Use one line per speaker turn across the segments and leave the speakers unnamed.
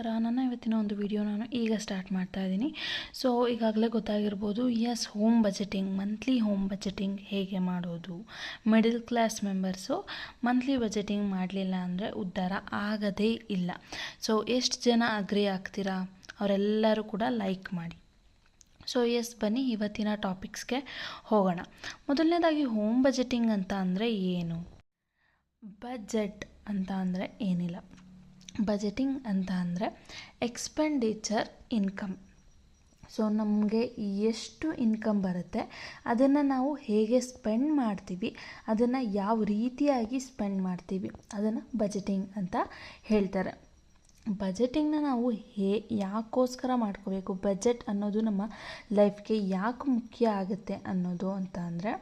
ನಮಸ್ಕಾರ ನಾನು ಇವತ್ತಿನ ಒಂದು ವಿಡಿಯೋ ನಾನು ಈಗ ಸ್ಟಾರ್ಟ್ ಮಾಡ್ತಾ ಇದ್ದೀನಿ ಸೊ ಈಗಾಗಲೇ ಗೊತ್ತಾಗಿರ್ಬೋದು yes home budgeting monthly home budgeting ಹೇಗೆ ಮಾಡೋದು? Middle class members monthly budgeting ಮಾಡಲಿಲ್ಲ ಅಂದರೆ ಉದ್ಧಾರ ಆಗದೇ ಇಲ್ಲ. ಸೊ ಎಷ್ಟು ಜನ ಅಗ್ರಿ ಆಗ್ತೀರಾ? ಅವರೆಲ್ಲರೂ ಕೂಡ ಲೈಕ್ ಮಾಡಿ. ಸೊ ಎಸ್ ಬನ್ನಿ, ಇವತ್ತಿನ ಟಾಪಿಕ್ಸ್ಗೆ ಹೋಗೋಣ. ಮೊದಲನೇದಾಗಿ ಹೋಮ್ ಬಜೆಟಿಂಗ್ ಅಂತ ಅಂದರೆ ಏನು? ಬಜೆಟ್ ಅಂತ ಅಂದರೆ ಏನಿಲ್ಲ. ಬಜೆಟಿಂಗ್ ಅಂತ ಅಂದರೆ ಎಕ್ಸ್ಪೆಂಡಿಚರ್ ಇನ್ಕಮ್ ಸೊ ನಮಗೆ ಎಷ್ಟು ಇನ್ಕಮ್ ಬರುತ್ತೆ, ಅದನ್ನು ನಾವು ಹೇಗೆ ಸ್ಪೆಂಡ್ ಮಾಡ್ತೀವಿ, ಅದನ್ನು ಯಾವ ರೀತಿಯಾಗಿ ಸ್ಪೆಂಡ್ ಮಾಡ್ತೀವಿ, ಅದನ್ನು ಬಜೆಟಿಂಗ್ ಅಂತ ಹೇಳ್ತಾರೆ. ಬಜೆಟಿಂಗ್ನ ನಾವು ಹೇ, ಯಾಕೋಸ್ಕರ ಮಾಡ್ಕೋಬೇಕು? ಬಜೆಟ್ ಅನ್ನೋದು ನಮ್ಮ ಲೈಫ್ಗೆ ಯಾಕೆ ಮುಖ್ಯ ಆಗುತ್ತೆ ಅನ್ನೋದು ಅಂತ ಅಂದರೆ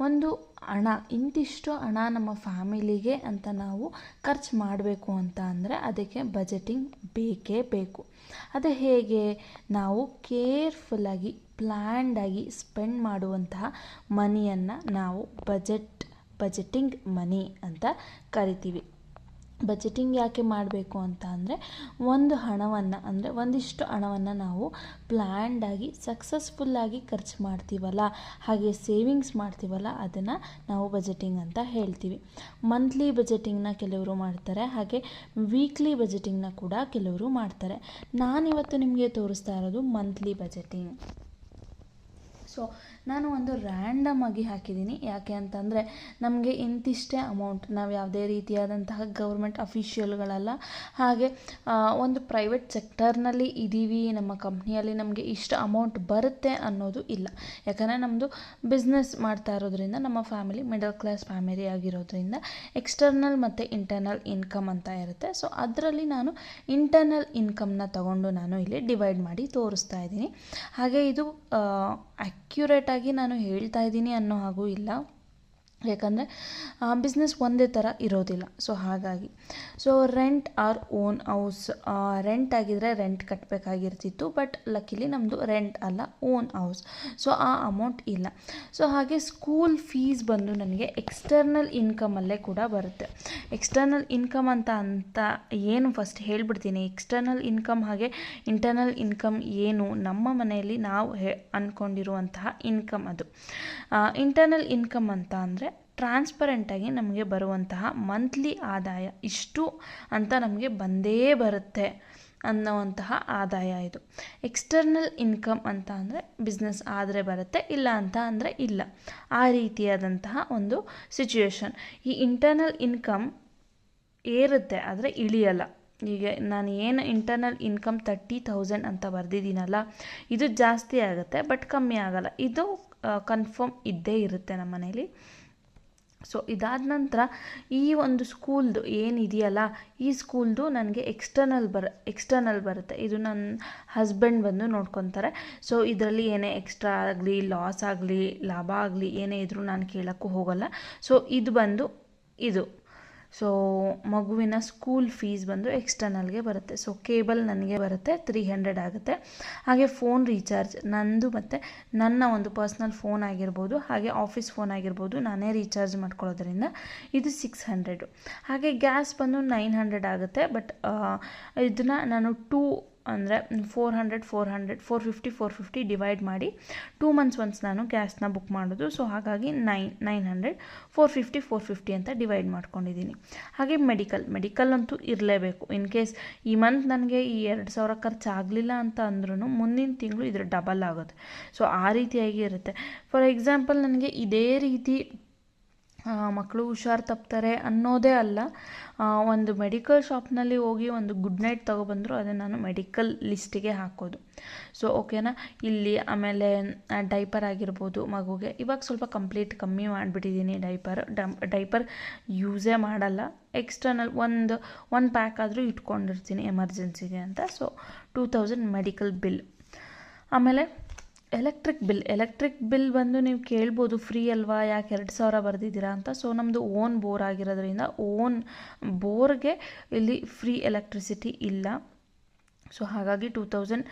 ಒಂದು ಹಣ, ಇಂತಿಷ್ಟು ಹಣ ನಮ್ಮ ಫ್ಯಾಮಿಲಿಗೆ ಅಂತ ನಾವು ಖರ್ಚು ಮಾಡಬೇಕು ಅಂತ ಅಂದರೆ ಅದಕ್ಕೆ ಬಜೆಟಿಂಗ್ ಬೇಕೇ ಬೇಕು. ಅದು ಹೇಗೆ? ನಾವು ಕೇರ್ಫುಲ್ಲಾಗಿ ಪ್ಲ್ಯಾಂಡಾಗಿ ಸ್ಪೆಂಡ್ ಮಾಡುವಂತಹ ಮನಿಯನ್ನು ನಾವು ಬಜೆಟ್, ಬಜೆಟಿಂಗ್ ಮನಿ ಅಂತ ಕರಿತೀವಿ. ಬಜೆಟಿಂಗ್ ಯಾಕೆ ಮಾಡಬೇಕು ಅಂತ ಅಂದರೆ ಒಂದು ಹಣವನ್ನು, ಅಂದರೆ ಒಂದಿಷ್ಟು ಹಣವನ್ನು ನಾವು ಪ್ಲ್ಯಾಂಡಾಗಿ ಸಕ್ಸಸ್ಫುಲ್ಲಾಗಿ ಖರ್ಚು ಮಾಡ್ತೀವಲ್ಲ, ಹಾಗೆ ಸೇವಿಂಗ್ಸ್ ಮಾಡ್ತೀವಲ್ಲ, ಅದನ್ನು ನಾವು ಬಜೆಟಿಂಗ್ ಅಂತ ಹೇಳ್ತೀವಿ. ಮಂತ್ಲಿ ಬಜೆಟಿಂಗ್ನ ಕೆಲವರು ಮಾಡ್ತಾರೆ, ಹಾಗೆ ವೀಕ್ಲಿ ಬಜೆಟಿಂಗ್ನ ಕೂಡ ಕೆಲವರು ಮಾಡ್ತಾರೆ. ನಾನಿವತ್ತು ನಿಮಗೆ ತೋರಿಸ್ತಾ ಇರೋದು ಮಂತ್ಲಿ ಬಜೆಟಿಂಗ್ ಸೊ ನಾನು ಒಂದು ರ್ಯಾಂಡಮ್ ಆಗಿ ಹಾಕಿದ್ದೀನಿ. ಯಾಕೆ ಅಂತಂದರೆ, ನಮಗೆ ಇಂತಿಷ್ಟೇ ಅಮೌಂಟ್ ನಾವು ಯಾವುದೇ ರೀತಿಯಾದಂತಹ ಗೌರ್ಮೆಂಟ್ ಅಫಿಷಿಯಲ್ಗಳಲ್ಲ ಹಾಗೆ ಒಂದು ಪ್ರೈವೇಟ್ ಸೆಕ್ಟರ್ನಲ್ಲಿ ಇದ್ದೀವಿ ನಮ್ಮ ಕಂಪ್ನಿಯಲ್ಲಿ ನಮಗೆ ಇಷ್ಟು ಅಮೌಂಟ್ ಬರುತ್ತೆ ಅನ್ನೋದು ಇಲ್ಲ. ಯಾಕಂದರೆ ನಮ್ಮದು ಬಿಸ್ನೆಸ್ ಮಾಡ್ತಾ ಇರೋದ್ರಿಂದ, ನಮ್ಮ ಫ್ಯಾಮಿಲಿ ಮಿಡಲ್ ಕ್ಲಾಸ್ ಫ್ಯಾಮಿಲಿ ಆಗಿರೋದ್ರಿಂದ ಎಕ್ಸ್ಟರ್ನಲ್ ಮತ್ತು ಇಂಟರ್ನಲ್ ಇನ್ಕಮ್ ಅಂತ ಇರುತ್ತೆ. ಸೊ ಅದರಲ್ಲಿ ನಾನು ಇಂಟರ್ನಲ್ ಇನ್ಕಮ್ನ ತಗೊಂಡು ನಾನು ಇಲ್ಲಿ ಡಿವೈಡ್ ಮಾಡಿ ತೋರಿಸ್ತಾ ಇದ್ದೀನಿ. ಹಾಗೆ ಇದು ಅಕ್ಯುರೇಟಾಗಿ ನಾನು ಹೇಳ್ತಾ ಇದ್ದೀನಿ ಅನ್ನೋ ಹಾಗೂ ಇಲ್ಲ. ಯಾಕಂದರೆ ಬಿಸ್ನೆಸ್ ಒಂದೇ ಥರ ಇರೋದಿಲ್ಲ. ಸೊ ಹಾಗಾಗಿ. So rent or own house rent ಆಗಿದ್ರೆ ರೆಂಟ್ ಕಟ್ಟಬೇಕಾಗಿರ್ತಿತ್ತು ಬಟ್ ಲಕ್ಕಿಲಿ ನಮ್ಮದು ರೆಂಟ್ ಅಲ್ಲ ಓನ್ ಹೌಸ್ ಸೊ ಆ ಅಮೌಂಟ್ ಇಲ್ಲ. ಸೊ ಹಾಗೆ ಸ್ಕೂಲ್ ಫೀಸ್ ಬಂದು ನನಗೆ ಎಕ್ಸ್ಟರ್ನಲ್ ಇನ್ಕಮಲ್ಲೇ ಕೂಡ ಬರುತ್ತೆ. ಎಕ್ಸ್ಟರ್ನಲ್ ಇನ್ಕಮ್ ಅಂತ ಅಂತ ಏನು ಫಸ್ಟ್ ಹೇಳ್ಬಿಡ್ತೀನಿ. ಎಕ್ಸ್ಟರ್ನಲ್ ಇನ್ಕಮ್ ಹಾಗೆ ಇಂಟರ್ನಲ್ ಇನ್ಕಮ್ ಏನು ನಮ್ಮ ಮನೆಯಲ್ಲಿ ನಾವು ಹೇ ಅಂದ್ಕೊಂಡಿರುವಂತಹ ಇನ್ಕಮ್ ಅದು. ಇಂಟರ್ನಲ್ ಇನ್ಕಮ್ ಅಂತ ಅಂದರೆ ಟ್ರಾನ್ಸ್ಪರೆಂಟಾಗಿ ನಮಗೆ ಬರುವಂತಹ ಮಂತ್ಲಿ ಆದಾಯ ಇಷ್ಟು ಅಂತ ನಮಗೆ ಬಂದೇ ಬರುತ್ತೆ ಅನ್ನೋವಂತಹ ಆದಾಯ ಇದು. ಎಕ್ಸ್ಟರ್ನಲ್ ಇನ್ಕಮ್ ಅಂತ ಅಂದರೆ ಬಿಸ್ನೆಸ್ ಆದರೆ ಬರುತ್ತೆ, ಇಲ್ಲ ಅಂತ ಅಂದರೆ ಇಲ್ಲ. ಆ ರೀತಿಯಾದಂತಹ ಒಂದು ಸಿಚುವೇಶನ್ ಈ ಇಂಟರ್ನಲ್ ಇನ್ಕಮ್ ಏರುತ್ತೆ ಆದರೆ ಇಳಿಯಲ್ಲ. ಈಗ ನಾನು ಏನು ಇಂಟರ್ನಲ್ ಇನ್ಕಮ್ ತರ್ಟಿ ತೌಸಂಡ್ ಅಂತ ಬರೆದಿದ್ದೀನಲ್ಲ, ಇದು ಜಾಸ್ತಿ ಆಗುತ್ತೆ ಬಟ್ ಕಮ್ಮಿ ಆಗಲ್ಲ. ಇದು ಕನ್ಫರ್ಮ್ ಇದ್ದೇ ಇರುತ್ತೆ ನಮ್ಮ ಮನೇಲಿ ಸೊ ಇದಾದ ನಂತರ ಈ ಒಂದು ಸ್ಕೂಲ್ದು ಏನಿದೆಯಲ್ಲ, ಈ ಸ್ಕೂಲ್ದು ನನಗೆ ಎಕ್ಸ್ಟರ್ನಲ್ ಬರ ಎಕ್ಸ್ಟರ್ನಲ್ ಬರುತ್ತೆ. ಇದು ನನ್ನ ಹಸ್ಬೆಂಡ್ ಬಂದು ನೋಡ್ಕೊತಾರೆ. ಸೊ ಇದರಲ್ಲಿ ಏನೇ ಎಕ್ಸ್ಟ್ರಾ ಆಗಲಿ ಲಾಸ್ ಆಗಲಿ, ಲಾಭ ಆಗಲಿ, ಏನೇ ಇದ್ದರೂ ನಾನು ಕೇಳೋಕ್ಕೂ ಹೋಗಲ್ಲ. ಸೊ ಇದು ಬಂದು ಇದು. ಸೊ ಮಗುವಿನ ಸ್ಕೂಲ್ ಫೀಸ್ ಬಂದು ಎಕ್ಸ್ಟರ್ನಲ್ಗೆ ಬರುತ್ತೆ. ಸೊ ಕೇಬಲ್ ನನಗೆ ಬರುತ್ತೆ ತ್ರೀ ಹಂಡ್ರೆಡ್ ಆಗುತ್ತೆ. ಹಾಗೆ ಫೋನ್ ರೀಚಾರ್ಜ್ ನಂದು ಮತ್ತು ನನ್ನ ಒಂದು ಪರ್ಸ್ನಲ್ ಫೋನ್ ಆಗಿರ್ಬೋದು, ಹಾಗೆ ಆಫೀಸ್ ಫೋನ್ ಆಗಿರ್ಬೋದು ನಾನೇ ರೀಚಾರ್ಜ್ ಮಾಡ್ಕೊಳ್ಳೋದ್ರಿಂದ ಇದು ಸಿಕ್ಸ್ ಹಂಡ್ರೆಡು ಹಾಗೆ ಗ್ಯಾಸ್ ಬಂದು ನೈನ್ ಹಂಡ್ರೆಡ್ ಆಗುತ್ತೆ ಬಟ್ ಇದನ್ನು ನಾನು ಟೂ ಅಂದರೆ four hundred four hundred four fifty four fifty divide ಮಾಡಿ ಟೂ ಮಂತ್ಸ್ ಒನ್ಸ್ ನಾನು ಗ್ಯಾಸ್ನ ಬುಕ್ ಮಾಡೋದು. ಸೊ ಹಾಗಾಗಿ nine nine hundred four fifty four fifty ಅಂತ ಡಿವೈಡ್ ಮಾಡ್ಕೊಂಡಿದ್ದೀನಿ ಹಾಗೆ ಮೆಡಿಕಲ್ ಮೆಡಿಕಲ್ ಅಂತೂ ಇರಲೇಬೇಕು. ಇನ್ ಕೇಸ್ ಈ ಮಂತ್ ನನಗೆ ಈ ಎರಡು ಸಾವಿರ ಖರ್ಚು ಆಗಲಿಲ್ಲ ಅಂತ ಅಂದ್ರೂ ಮುಂದಿನ ತಿಂಗಳು ಇದ್ರ ಡಬಲ್ ಆಗುತ್ತೆ ಸೊ ಆ ರೀತಿಯಾಗಿ ಇರುತ್ತೆ. ಫಾರ್ ಎಕ್ಸಾಂಪಲ್ ನನಗೆ ಇದೇ ರೀತಿ ಮಕ್ಕಳು ಹುಷಾರು ತಪ್ತಾರೆ ಅನ್ನೋದೇ ಅಲ್ಲ. ಒಂದು ಮೆಡಿಕಲ್ ಶಾಪ್ನಲ್ಲಿ ಹೋಗಿ ಒಂದು ಗುಡ್ ನೈಟ್ ತೊಗೊಬಂದರು ಅದನ್ನು ನಾನು ಮೆಡಿಕಲ್ ಲಿಸ್ಟಿಗೆ ಹಾಕೋದು. ಸೊ, ಓಕೆನಾ? ಇಲ್ಲಿ ಆಮೇಲೆ ಡೈಪರ್ ಆಗಿರ್ಬೋದು ಮಗುಗೆ. ಇವಾಗ ಸ್ವಲ್ಪ ಕಂಪ್ಲೀಟ್ ಕಮ್ಮಿ ಮಾಡಿಬಿಟ್ಟಿದ್ದೀನಿ ಡೈಪರ್. ಡೈಪರ್ ಯೂಸೇ ಮಾಡಲ್ಲ. ಎಕ್ಸ್ಟರ್ನಲ್ ಒಂದು, ಒನ್ ಪ್ಯಾಕ್ ಆದರೂ ಇಟ್ಕೊಂಡಿರ್ತೀನಿ ಎಮರ್ಜೆನ್ಸಿಗೆ ಅಂತ. So, two thousand medical bill. ಆಮೇಲೆ ಎಲೆಕ್ಟ್ರಿಕ್ ಬಿಲ್ ಎಲೆಕ್ಟ್ರಿಕ್ ಬಿಲ್ ಬಂದು ನೀವು ಕೇಳ್ಬೋದು ಫ್ರೀ ಅಲ್ವಾ? ಯಾಕೆ ಎರಡು ಸಾವಿರ ಬರೆದಿದ್ದೀರಾ ಅಂತ? ಸೊ ನಮ್ಮದು ಓನ್ ಬೋರ್ ಆಗಿರೋದ್ರಿಂದ ಓನ್ ಬೋರ್ಗೆ ಇಲ್ಲಿ ಫ್ರೀ ಎಲೆಕ್ಟ್ರಿಸಿಟಿ ಇಲ್ಲ. ಸೊ ಹಾಗಾಗಿ ಟೂ ತೌಸಂಡ್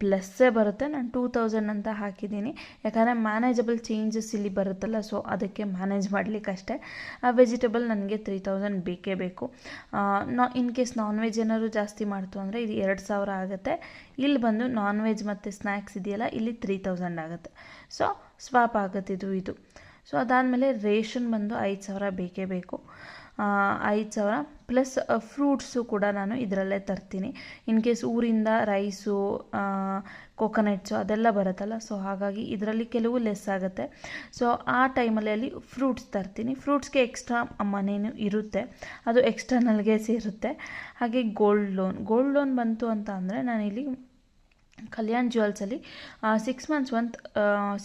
ಪ್ಲಸ್ಸೇ ಬರುತ್ತೆ. ನಾನು ಟೂ ತೌಸಂಡ್ ಅಂತ ಹಾಕಿದ್ದೀನಿ. ಯಾಕಂದರೆ ಮ್ಯಾನೇಜಬಲ್ ಚೇಂಜಸ್ ಇಲ್ಲಿ ಬರುತ್ತಲ್ಲ ಸೊ ಅದಕ್ಕೆ ಮ್ಯಾನೇಜ್ ಮಾಡಲಿಕ್ಕಷ್ಟೇ ವೆಜಿಟೇಬಲ್ ನನಗೆ ತ್ರೀ ತೌಸಂಡ್ ಬೇಕೇ ಬೇಕು. ನಾ ಇನ್ ಕೇಸ್ ನಾನ್ ವೆಜ್ ಏನಾದ್ರು ಜಾಸ್ತಿ ಮಾಡ್ತು ಅಂದರೆ ಇದು ಎರಡು ಸಾವಿರ ಆಗುತ್ತೆ. ಇಲ್ಲಿ ಬಂದು ನಾನ್ ವೆಜ್ ಮತ್ತು ಸ್ನ್ಯಾಕ್ಸ್ ಇದೆಯಲ್ಲ, ಇಲ್ಲಿ ತ್ರೀ ತೌಸಂಡ್ ಆಗುತ್ತೆ. ಸೊ ಸ್ವಾಪ್ ಆಗುತ್ತಿದ್ದು ಇದು ಸೊ ಅದಾದಮೇಲೆ ರೇಷನ್ ಬಂದು ಐದು ಸಾವಿರ ಬೇಕೇ ಬೇಕು. ಐದು ಸಾವಿರ. ಪ್ಲಸ್ ಫ್ರೂಟ್ಸು ಕೂಡ ನಾನು ಇದರಲ್ಲೇ ತರ್ತೀನಿ. ಇನ್ ಕೇಸ್ ಊರಿಂದ ರೈಸು ಕೊಕೊನಟ್ಸು ಅದೆಲ್ಲ ಬರುತ್ತಲ್ಲ ಸೊ ಹಾಗಾಗಿ ಇದರಲ್ಲಿ ಕೆಲವು ಲೆಸ್ ಆಗುತ್ತೆ. ಸೊ ಆ ಟೈಮಲ್ಲಿ ಅಲ್ಲಿ ಫ್ರೂಟ್ಸ್ ತರ್ತೀನಿ. ಫ್ರೂಟ್ಸ್ಗೆ ಎಕ್ಸ್ಟ್ರಾ ಮನೇನು ಇರುತ್ತೆ. ಅದು ಎಕ್ಸ್ಟರ್ನಲ್ಗೆ ಸೇರುತ್ತೆ. ಹಾಗೆ ಗೋಲ್ಡ್ ಲೋನ್ ಗೋಲ್ಡ್ ಲೋನ್ ಬಂತು ಅಂತ ಅಂದರೆ ನಾನಿಲ್ಲಿ Kalyan ಜ್ಯುವೆಲ್ಸಲ್ಲಿ six months once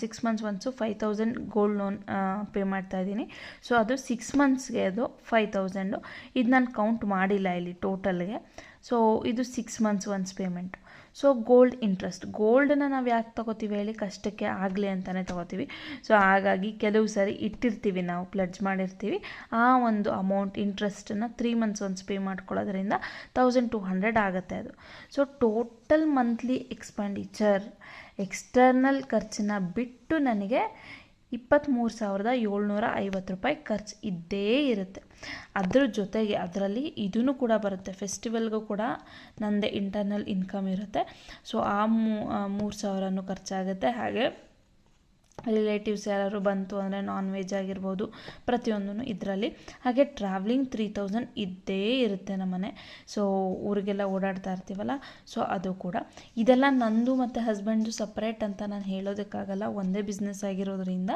six months once five thousand gold loan pay ಮಾಡ್ತಾ ಇದ್ದೀನಿ. ಸೊ ಅದು ಸಿಕ್ಸ್ ಮಂತ್ಸ್ಗೆ ಅದು ಫೈವ್ ತೌಸಂಡು ಇದು ನಾನು ಕೌಂಟ್ ಮಾಡಿಲ್ಲ ಇಲ್ಲಿ ಟೋಟಲ್ಗೆ ಸೊ ಇದು six months once payment so gold interest ಗೋಲ್ಡನ್ನ ನಾವು ಯಾಕೆ ತೊಗೋತೀವಿ ಹೇಳಿ? ಕಷ್ಟಕ್ಕೆ ಆಗಲಿ ಅಂತಲೇ ತೊಗೋತೀವಿ. ಸೊ ಹಾಗಾಗಿ ಕೆಲವು ಸಾರಿ ಇಟ್ಟಿರ್ತೀವಿ ನಾವು ಪ್ಲಡ್ಜ್ ಮಾಡಿರ್ತೀವಿ. ಆ ಒಂದು ಅಮೌಂಟ್ ಇಂಟ್ರೆಸ್ಟನ್ನು ತ್ರೀ ಮಂತ್ಸ್ ಒನ್ಸ್ ಪೇ ಮಾಡ್ಕೊಳ್ಳೋದ್ರಿಂದ ತೌಸಂಡ್ ಟು ಹಂಡ್ರೆಡ್ ಆಗುತ್ತೆ ಅದು. So total monthly expenditure external ಖರ್ಚನ್ನ ಬಿಟ್ಟು ನನಗೆ ಇಪ್ಪತ್ತ್ಮೂರು ಸಾವಿರದ ಏಳ್ನೂರ ಐವತ್ತು ರೂಪಾಯಿ ಖರ್ಚು ಇದ್ದೇ ಇರುತ್ತೆ. ಅದ್ರ ಜೊತೆಗೆ ಅದರಲ್ಲಿ ಇದೂ ಕೂಡ ಬರುತ್ತೆ. ಫೆಸ್ಟಿವಲ್ಗೂ ಕೂಡ ನನ್ನದೇ ಇಂಟರ್ನಲ್ ಇನ್ಕಮ್ ಇರುತ್ತೆ. ಸೊ ಆ ಮೂರು ಸಾವಿರನೂ ಖರ್ಚಾಗುತ್ತೆ. ಹಾಗೆ ರಿಲೇಟಿವ್ಸ್ ಯಾರು ಬಂತು ಅಂದರೆ ನಾನ್ ವೆಜ್ ಆಗಿರ್ಬೋದು ಪ್ರತಿಯೊಂದೂ ಇದರಲ್ಲಿ. ಹಾಗೆ ಟ್ರಾವ್ಲಿಂಗ್ ತ್ರೀ ತೌಸಂಡ್ ಇದ್ದೇ ಇರುತ್ತೆ ನಮ್ಮನೆ ಸೊ ಊರಿಗೆಲ್ಲ ಓಡಾಡ್ತಾ ಇರ್ತೀವಲ್ಲ ಸೊ ಅದು ಕೂಡ. ಇದೆಲ್ಲ ನಂದು ಮತ್ತು ಹಸ್ಬೆಂಡ್ದು ಸಪ್ರೇಟ್ ಅಂತ ನಾನು ಹೇಳೋದಕ್ಕಾಗಲ್ಲ, ಒಂದೇ ಬಿಸ್ನೆಸ್ ಆಗಿರೋದ್ರಿಂದ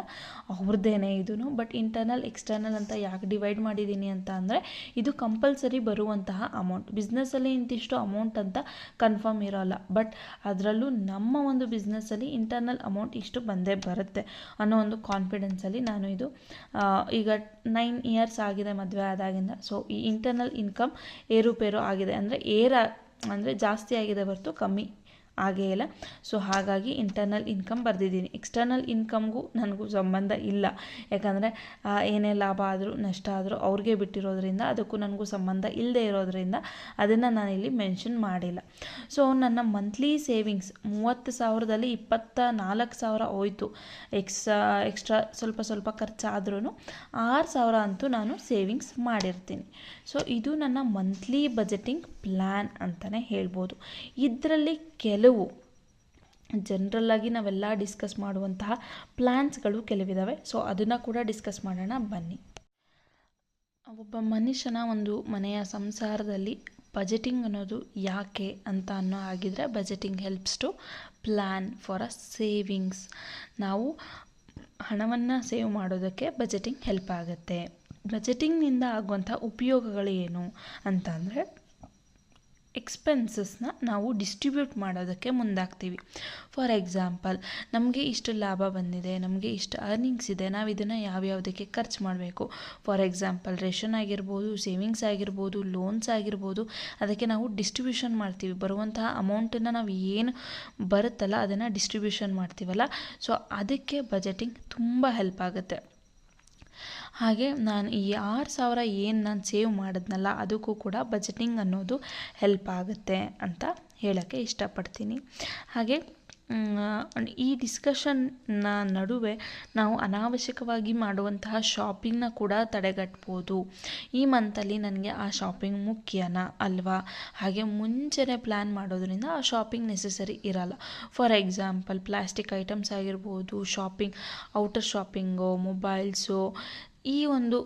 ಅವ್ರದ್ದೇನೆ ಇದೂ ಬಟ್ ಇಂಟರ್ನಲ್ ಎಕ್ಸ್ಟರ್ನಲ್ ಅಂತ ಯಾಕೆ ಡಿವೈಡ್ ಮಾಡಿದ್ದೀನಿ ಅಂತ ಅಂದರೆ, ಇದು ಕಂಪಲ್ಸರಿ ಬರುವಂತಹ ಅಮೌಂಟ್ ಬಿಸ್ನೆಸ್ಸಲ್ಲಿ ಇಂತಿಷ್ಟು ಅಮೌಂಟ್ ಅಂತ ಕನ್ಫರ್ಮ್ ಇರೋಲ್ಲ. ಬಟ್ ಅದರಲ್ಲೂ ನಮ್ಮ ಒಂದು ಬಿಸ್ನೆಸ್ಸಲ್ಲಿ ಇಂಟರ್ನಲ್ ಅಮೌಂಟ್ ಇಷ್ಟು ಬಂದೇ ಬರುತ್ತೆ. ಅನ್ನೋ ಒಂದು ಕಾನ್ಫಿಡೆನ್ಸಲ್ಲಿ ನಾನು ಇದು ಈಗ ನೈನ್ ಇಯರ್ಸ್ ಆಗಿದೆ ಮದುವೆ ಆದಾಗಿಂದ. ಸೊ ಈ ಇಂಟರ್ನಲ್ ಇನ್ಕಮ್ ಏರುಪೇರು ಆಗಿದೆ. ಅಂದರೆ ಏರ, ಅಂದರೆ ಜಾಸ್ತಿ ಆಗಿದೆ ಹೊರತು ಕಮ್ಮಿ. ಆಗೇ ಇಲ್ಲ. ಸೊ ಹಾಗಾಗಿ ಇಂಟರ್ನಲ್ ಇನ್ಕಮ್ ಬರೆದಿದ್ದೀನಿ. ಎಕ್ಸ್ಟರ್ನಲ್ ಇನ್ಕಮ್ಗೂ ನನಗೂ ಸಂಬಂಧ ಇಲ್ಲ. ಯಾಕಂದರೆ ಏನೇ ಲಾಭ ಆದರೂ, ನಷ್ಟ ಆದರೂ ಅವ್ರಿಗೆ ಬಿಟ್ಟಿರೋದ್ರಿಂದ ಅದಕ್ಕೂ ನನಗೂ ಸಂಬಂಧ ಇಲ್ಲದೆ ಇರೋದ್ರಿಂದ ಅದನ್ನು ನಾನಿಲ್ಲಿ ಮೆನ್ಷನ್ ಮಾಡಿಲ್ಲ. ಸೊ ನನ್ನ ಮಂತ್ಲಿ ಸೇವಿಂಗ್ಸ್ ಮೂವತ್ತು ಸಾವಿರದಲ್ಲಿ ಇಪ್ಪತ್ತ ನಾಲ್ಕು ಸಾವಿರ ಹೋಯಿತು. ಎಕ್ಸ್ಟ್ರಾ ಎಕ್ಸ್ಟ್ರಾ ಸ್ವಲ್ಪ ಸ್ವಲ್ಪ ಖರ್ಚಾದ್ರೂ ಆರು ಸಾವಿರ ಅಂತೂ ನಾನು ಸೇವಿಂಗ್ಸ್ ಮಾಡಿರ್ತೀನಿ. ಸೊ ಇದು ನನ್ನ ಮಂತ್ಲಿ ಬಜೆಟಿಂಗ್ ಪ್ಲ್ಯಾನ್ ಅಂತಲೇ ಹೇಳ್ಬೋದು. ಇದರಲ್ಲಿ ಕೆಲವು ಜನ್ರಲ್ಲಾಗಿ ನಾವೆಲ್ಲ ಡಿಸ್ಕಸ್ ಮಾಡುವಂತಹ ಪ್ಲ್ಯಾನ್ಸ್ಗಳು ಕೆಲವಿದ್ದಾವೆ ಸೊ ಅದನ್ನು ಕೂಡ ಡಿಸ್ಕಸ್ ಮಾಡೋಣ. ಬನ್ನಿ. ಒಬ್ಬ ಮನುಷ್ಯನ ಒಂದು ಮನೆಯ ಸಂಸಾರದಲ್ಲಿ ಬಜೆಟಿಂಗ್ ಅನ್ನೋದು ಯಾಕೆ ಅಂತ ಅನ್ನೋ ಆಗಿದ್ರೆ budgeting helps to plan for a savings ನಾವು ಹಣವನ್ನು ಸೇವ್ ಮಾಡೋದಕ್ಕೆ ಬಜೆಟಿಂಗ್ ಹೆಲ್ಪ್ ಆಗುತ್ತೆ. ಬಜೆಟಿಂಗ್ನಿಂದ ಆಗುವಂಥ ಉಪಯೋಗಗಳು ಏನು ಅಂತ ಅಂದರೆ ಎಕ್ಸ್ಪೆನ್ಸಸ್ನ ನಾವು ಡಿಸ್ಟ್ರಿಬ್ಯೂಟ್ ಮಾಡೋದಕ್ಕೆ ಮುಂದಾಗ್ತೀವಿ. ಫಾರ್ ಎಕ್ಸಾಂಪಲ್ ನಮಗೆ ಇಷ್ಟು ಲಾಭ ಬಂದಿದೆ, ನಮಗೆ ಇಷ್ಟು ಅರ್ನಿಂಗ್ಸ್ ಇದೆ, ನಾವು ಇದನ್ನು ಯಾವ್ಯಾವುದಕ್ಕೆ ಖರ್ಚು ಮಾಡಬೇಕು? ಫಾರ್ ಎಕ್ಸಾಂಪಲ್ ರೇಷನ್ ಆಗಿರ್ಬೋದು ಸೇವಿಂಗ್ಸ್ ಆಗಿರ್ಬೋದು ಲೋನ್ಸ್ ಆಗಿರ್ಬೋದು, ಅದಕ್ಕೆ ನಾವು ಡಿಸ್ಟ್ರಿಬ್ಯೂಷನ್ ಮಾಡ್ತೀವಿ. ಬರುವಂತಹ ಅಮೌಂಟನ್ನು ನಾವು ಏನು ಬರುತ್ತಲ್ಲ ಅದನ್ನು ಡಿಸ್ಟ್ರಿಬ್ಯೂಷನ್ ಮಾಡ್ತೀವಲ್ಲ? ಸೊ ಅದಕ್ಕೆ ಬಜೆಟಿಂಗ್ ತುಂಬ ಹೆಲ್ಪ್ ಆಗುತ್ತೆ. ಹಾಗೆ ನಾನು ಈ ಆರು ಸಾವಿರ ಏನು ನಾನು ಸೇವ್ ಮಾಡಿದ್ನಲ್ಲ, ಅದಕ್ಕೂ ಕೂಡ ಬಜೆಟಿಂಗ್ ಅನ್ನೋದು ಹೆಲ್ಪ್ ಆಗುತ್ತೆ ಅಂತ ಹೇಳೋಕ್ಕೆ ಇಷ್ಟಪಡ್ತೀನಿ. ಹಾಗೆ ಈ ಡಿಸ್ಕಷನ್ನ ನಡುವೆ ನಾವು ಅನಾವಶ್ಯಕವಾಗಿ ಮಾಡುವಂತಹ ಶಾಪಿಂಗ್ನ ಕೂಡ ತಡೆಗಟ್ಬೋದು. ಈ ಮಂತಲ್ಲಿ ನನಗೆ ಆ ಶಾಪಿಂಗ್ ಮುಖ್ಯನ ಅಲ್ವಾ? ಹಾಗೆ ಮುಂಚೆನೇ ಪ್ಲ್ಯಾನ್ ಮಾಡೋದ್ರಿಂದ ಆ ಶಾಪಿಂಗ್ ನೆಸೆಸರಿ ಇರಲ್ಲ. ಫಾರ್ ಎಕ್ಸಾಂಪಲ್ ಪ್ಲಾಸ್ಟಿಕ್ ಐಟಮ್ಸ್ ಆಗಿರ್ಬೋದು ಶಾಪಿಂಗ್ ಔಟರ್ ಶಾಪಿಂಗು ಮೊಬೈಲ್ಸು ಈ ಒಂದು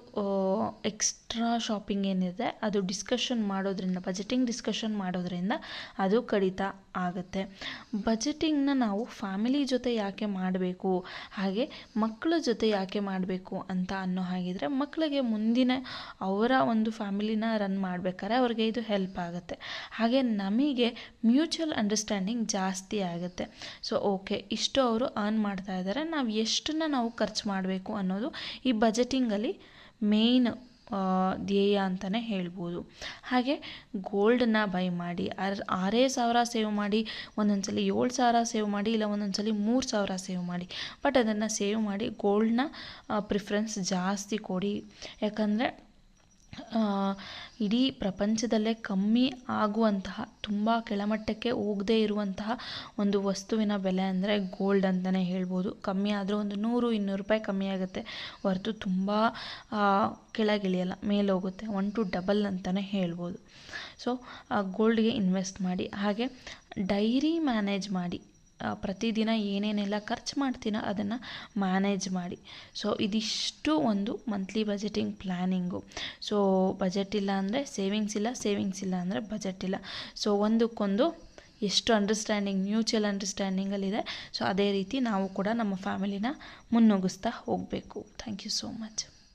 ಎಕ್ಸ್ಟ್ರಾ ಶಾಪಿಂಗ್ ಏನಿದೆ, ಅದು ಡಿಸ್ಕಷನ್ ಮಾಡೋದ್ರಿಂದ ಬಜೆಟಿಂಗ್ ಡಿಸ್ಕಷನ್ ಮಾಡೋದ್ರಿಂದ ಅದು ಕಡಿತ ಆಗುತ್ತೆ. ಬಜೆಟಿಂಗ್ನ ನಾವು ಫ್ಯಾಮಿಲಿ ಜೊತೆ ಯಾಕೆ ಮಾಡಬೇಕು? ಹಾಗೆ ಮಕ್ಕಳ ಜೊತೆ ಯಾಕೆ ಮಾಡಬೇಕು ಅಂತ ಅನ್ನೋ ಹಾಗಿದ್ರೆ ಮಕ್ಕಳಿಗೆ ಮುಂದಿನ ಅವರ ಒಂದು ಫ್ಯಾಮಿಲಿನ ರನ್ ಮಾಡಬೇಕಾದ್ರೆ ಅವ್ರಿಗೆ ಇದು ಹೆಲ್ಪ್ ಆಗುತ್ತೆ. ಹಾಗೆ ನಮಗೆ ಮ್ಯೂಚುವಲ್ ಅಂಡರ್ಸ್ಟ್ಯಾಂಡಿಂಗ್ ಜಾಸ್ತಿ ಆಗುತ್ತೆ. ಸೊ ಓಕೆ ಇಷ್ಟು ಅವರು ಅರ್ನ್ ಮಾಡ್ತಾ ಇದ್ದಾರೆ ನಾವು ಎಷ್ಟನ್ನು ನಾವು ಖರ್ಚು ಮಾಡಬೇಕು ಅನ್ನೋದು ಈ ಬಜೆಟಿಂಗಲ್ಲಿ ಮೇಯ್ನ್ ಧ್ಯೇಯ ಅಂತಲೇ ಹೇಳ್ಬೋದು. ಹಾಗೆ ಗೋಲ್ಡನ್ನ ಬೈ ಮಾಡಿ, ಆರ್, ಆರೇ ಸಾವಿರ ಸೇವ್ ಮಾಡಿ ಒಂದೊಂದು ಸಲ ಏಳು ಸಾವಿರ ಸೇವ್ ಮಾಡಿ, ಇಲ್ಲ ಒಂದೊಂದು ಸಲ ಮೂರು ಸಾವಿರ ಸೇವ್ ಮಾಡಿ. ಬಟ್ ಅದನ್ನು ಸೇವ್ ಮಾಡಿ ಗೋಲ್ಡನ್ನ ಪ್ರಿಫ್ರೆನ್ಸ್ ಜಾಸ್ತಿ ಕೊಡಿ. ಯಾಕಂದರೆ ಇಡೀ ಪ್ರಪಂಚದಲ್ಲೇ ಕಮ್ಮಿ ಆಗುವಂತಹ, ತುಂಬ ಕೆಳಮಟ್ಟಕ್ಕೆ ಹೋಗದೇ ಇರುವಂತಹ ಒಂದು ವಸ್ತುವಿನ ಬೆಲೆ ಅಂದರೆ ಗೋಲ್ಡ್ ಅಂತಲೇ ಹೇಳ್ಬೋದು. ಕಮ್ಮಿ ಆದರೂ ಒಂದು ನೂರು, ಇನ್ನೂರು ರೂಪಾಯಿ ಕಮ್ಮಿ ಆಗುತ್ತೆ. ಹೊರತು ತುಂಬ ಕೆಳಗಿಳಿಯಲ್ಲ ಕೆಳಗಿಳಿಯಲ್ಲ, ಮೇಲೋಗುತ್ತೆ. ಒನ್ ಟು ಡಬಲ್ ಅಂತಲೇ ಹೇಳ್ಬೋದು. ಸೊ ಗೋಲ್ಡ್ಗೆ ಇನ್ವೆಸ್ಟ್ ಮಾಡಿ. ಹಾಗೆ ಡೈರಿ ಮ್ಯಾನೇಜ್ ಮಾಡಿ. ಪ್ರತಿದಿನ ಏನೇನೆಲ್ಲ ಖರ್ಚು ಮಾಡ್ತೀನೋ ಅದನ್ನು ಮ್ಯಾನೇಜ್ ಮಾಡಿ. ಸೊ ಇದಿಷ್ಟು ಒಂದು monthly budgeting planning so budget ಇಲ್ಲ ಅಂದರೆ ಸೇವಿಂಗ್ಸ್ ಇಲ್ಲ ಸೇವಿಂಗ್ಸ್ ಇಲ್ಲ ಅಂದರೆ ಬಜೆಟ್ ಇಲ್ಲ. ಸೊ ಒಂದಕ್ಕೊಂದು ಎಷ್ಟು ಅಂಡರ್ಸ್ಟ್ಯಾಂಡಿಂಗ್ ಮ್ಯೂಚುವಲ್ ಅಂಡರ್ಸ್ಟ್ಯಾಂಡಿಂಗಲ್ಲಿದೆ ಸೊ ಅದೇ ರೀತಿ ನಾವು ಕೂಡ ನಮ್ಮ ಫ್ಯಾಮಿಲಿನ ಮುನ್ನುಗ್ಗಿಸ್ತಾ ಹೋಗಬೇಕು. Thank you so much